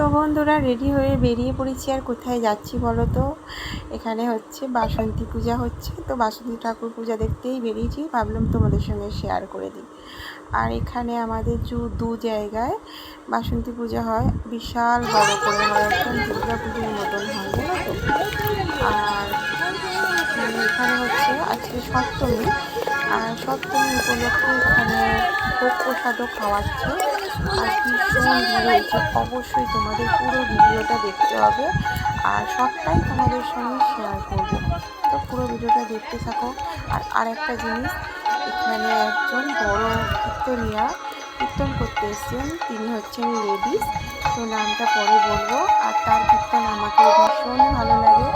তো বন্ধুরা রেডি হয়ে বেরিয়ে পড়েছি। আর কোথায় যাচ্ছি বলো তো? এখানে হচ্ছে বাসন্তী পূজা হচ্ছে। তো বাসন্তী ঠাকুর পূজা দেখতেই বেরিয়েছি। ভাবলাম তোমাদের সঙ্গে শেয়ার করে দিই। আর এখানে আমাদের দু দু জায়গায় বাসন্তী পূজা হয়। বিশাল বড় করে হয়। একদম দুর্গা পুজোর মতন হয়, জানো তো? আর এখানে হচ্ছে আজকে সপ্তমী। আর সপ্তমী উপলক্ষে এখানে ভোগ প্রসাদও খাওয়াচ্ছে। অবশ্যই তোমাদের পুরো ভিডিওটা দেখতে হবে আর সবটাই তোমাদের সঙ্গে শেয়ার করব। তো পুরো ভিডিওটা দেখতে থাকো। আর আরেকটা জিনিস, এখানে একজন বড় কীর্তনিয়া কীর্তন করতে এসছেন। তিনি হচ্ছেন লেডিস। তো নামটা পরে বলব। আর তার কীর্তন আমাকে ভীষণ ভালো লাগে।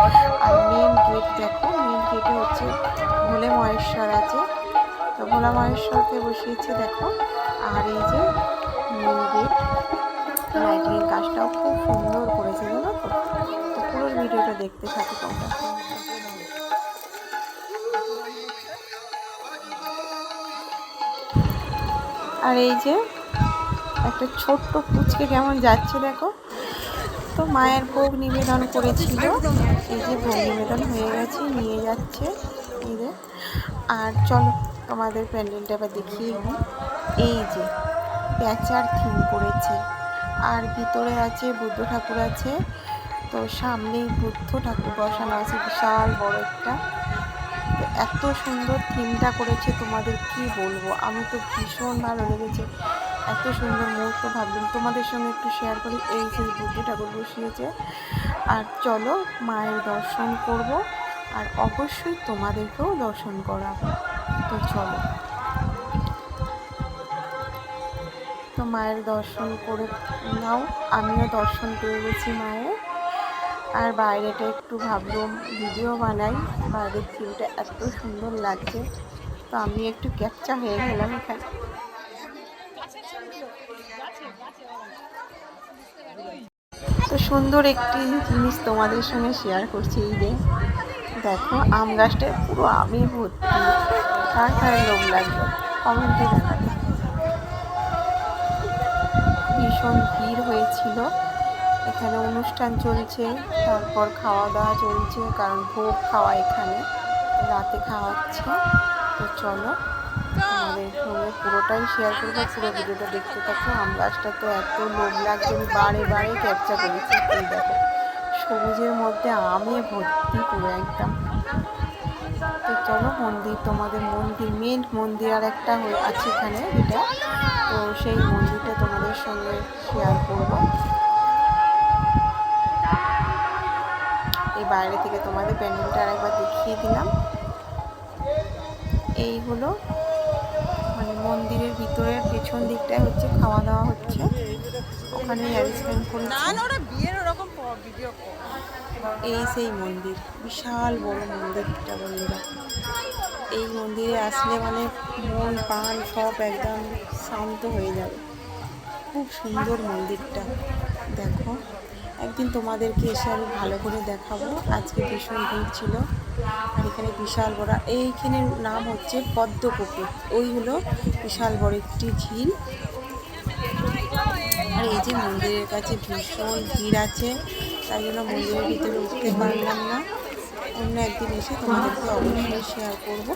আর মেন গেট দেখো মেন গেটে হচ্ছে ভোলে মহেশ্বর আছে। তো ভোলা মহেশ্বরকে বসিয়েছে, দেখো। আর এই যে মেন গেট লাইটিং কাজটাও খুব সুন্দর করেছে, জানো তো? তো পুরো ভিডিওটা দেখতে থাকি তোমরা। আর এই যে একটা ছোট্ট পুচকে কেমন যাচ্ছে দেখো? তো মায়ের ভোগ নিবেদন করেছিল। এই যে ভোগ নিবেদন হয়ে গেছে, নিয়ে যাচ্ছে। আর চলো, তোমাদের প্যান্ডেলটা এবার দেখিয়ে এই যে প্যাচার থিম করেছে। আর ভিতরে আছে বুদ্ধ ঠাকুর আছে। তো সামনেই বুদ্ধ ঠাকুর বসানো আছে, বিশাল বড় একটা। এত সুন্দর থিমটা করেছে, তোমাদের কি বলব? আমি তো ভীষণ ভালো লেগেছে। এত সুন্দর মুহূর্ত ভাবলাম। তোমাদের সঙ্গে একটু শেয়ার করি, এই সেই বুদ্ধ ঠাকুর বসিয়েছে। আর চলো মায়ের দর্শন করব, আর অবশ্যই তোমাদেরকেও দর্শন করাবো। তো চলো। তো মায়ের দর্শন করে নাও। আমিও দর্শন পেয়ে গেছি মায়ের। আর বাইরেটা একটু ভাবলাম ভিডিও বানাই। বাইরের ভিউটা এত সুন্দর লাগছে। তো আমি একটু ক্যাপচা হয়ে গেলাম এখানে। তো সুন্দর একটি জিনিস তোমাদের সঙ্গে শেয়ার করছি এই যে। দেখো, আম গাছটায় পুরো আমি ভর্তি। কার কার লোক লাগবে? কমেন্টে জানাবে ভীষণ ভিড় হয়েছিল। এখানে অনুষ্ঠান চলছে, তারপর খাওয়া দাওয়া চলছে, কারণ ভোগ খাওয়া এখানে। রাতে খাওয়াচ্ছে তো চলো, আমাদের সঙ্গে পুরোটাই শেয়ার করব। পুরো ভিডিওটা দেখতে থাকো। আম গাছটা তো এত লোভ লাগছে আমি বারে বারে ক্যাপচা করেছি। এই দেখো, সবুজের মধ্যে আমে ভর্তি পুরো একদম। তো চলো, মন্দির, তোমাদের মন্দির মেন মন্দির আর একটা আছে এখানে যেটা তো সেই মন্দিরটা তোমাদের সঙ্গে শেয়ার করব। এই বাইরে থেকে তোমাদের প্যান্ডেলটা আরেকবার দেখিয়ে দিলাম। এই হলো মানে মন্দিরের ভিতরের পেছন দিকটায় হচ্ছে খাওয়া দাওয়া হচ্ছে। ওখানে অ্যারেঞ্জমেন্ট করেছে। এই সেই মন্দির বিশাল বড় মন্দিরটা বন্ধুরা। এই মন্দিরে আসলে মানে মন, প্রাণ সব একদম শান্ত হয়ে যাবে। খুব সুন্দর মন্দিরটা। দেখো, একদিন তোমাদেরকে এসে আমি ভালো করে দেখাবো। আজকে ভীষণ ভিড় ছিল। আর এখানে বিশাল বড় এইখানের নাম হচ্ছে পদ্মপুকুর। ওই হলো বিশাল বড় একটি ঝিল। আর এই যে মন্দিরের কাছে ভীষণ ভিড় আছে, তাই জন্য মন্দিরের ভিতরে উঠতে পারলাম না। অন্য একদিন এসে তোমাদেরকে অবশ্যই শেয়ার করব।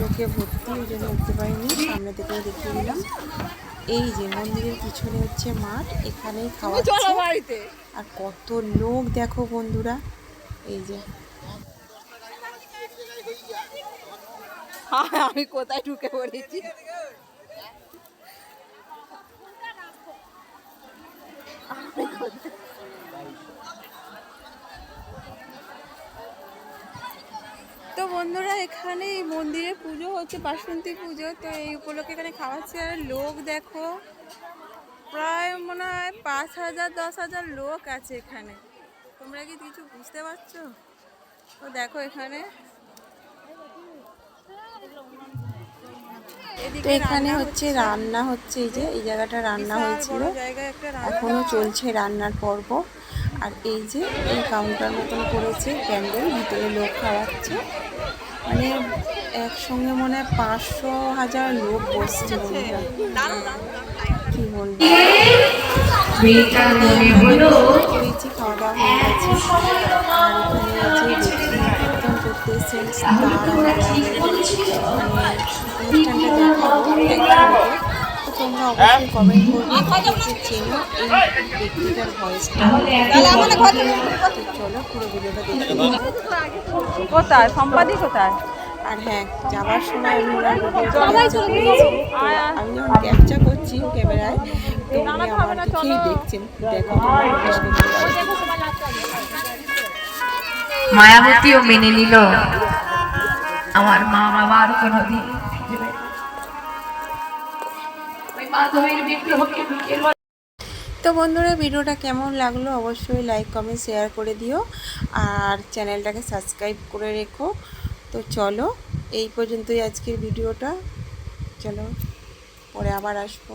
লোকে ভর্তি ওই জন্য উঠতে পারিনি সামনে থেকে দেখিয়ে দিলাম। এই যে মন্দিরের পিছনে হচ্ছে মাঠ এখানেই খাওয়া আর কত লোক দেখো বন্ধুরা এই যে। আমি কোথায় ঢুকে পড়েছি? তো বন্ধুরা এখানে এই মন্দিরে পুজো হচ্ছে বাসন্তী পুজো। তো এই উপলক্ষে এখানে খাওয়াচ্ছে। আর লোক দেখো প্রায় মনে হয় পাঁচ হাজার দশ হাজার লোক আছে এখানে। তোমরা কি কিছু বুঝতে পারছ? তো দেখো এখানে। তো এখানে হচ্ছে রান্না হচ্ছে এই যে এই জায়গাটা রান্না হয়েছিল। এখনও চলছে রান্নার পর্ব। আর এই যে এই কাউন্টার মতন করেছে প্যান্ডেল ভিতরে লোক খাওয়াচ্ছে। মানে একসঙ্গে মনে হয় পাঁচশো হাজার লোক বসছে কি বলব? খাওয়া দাওয়া হয়ে গেছে। তোমরা অবশ্যই কমেন্ট করবে চেনো এই ব্যক্তিটার ভয়েসটা চলো পুরো ভিডিওটা দেখে কোথায়? সম্পাদি কোথায়? আর হ্যাঁ যাওয়ার সময় আমি ওনার আমি যখন ক্যাপচার করছি ক্যামেরায়। তো উনি আমার দিকেই দেখছেন। দেখো মায়াবতীও মেনে নিল। আমার মা বাবার কোনোদিন তো বন্ধুরা, ভিডিওটা কেমন লাগল অবশ্যই লাইক কমেন্ট শেয়ার করে দিও আর চ্যানেলটাকে সাবস্ক্রাইব করে রেখো। তো চলো, এই পর্যন্তই আজকের ভিডিওটা। চলো, পরে আবার আসব।